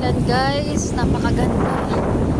Thailand guys. Napakaganda.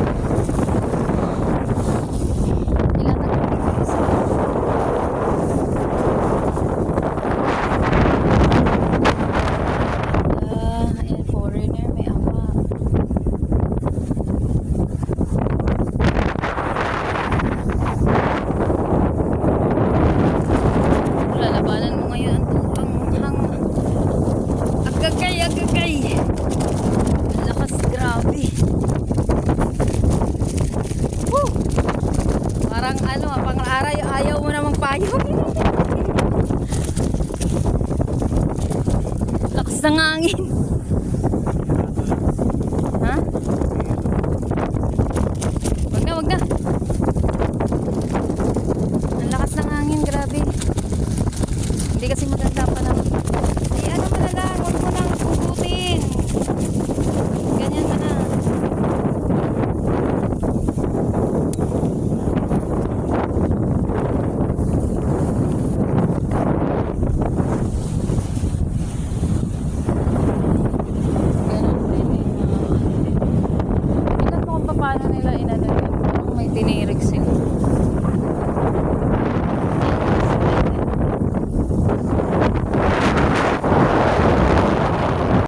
tayo. Lakas ng hangin.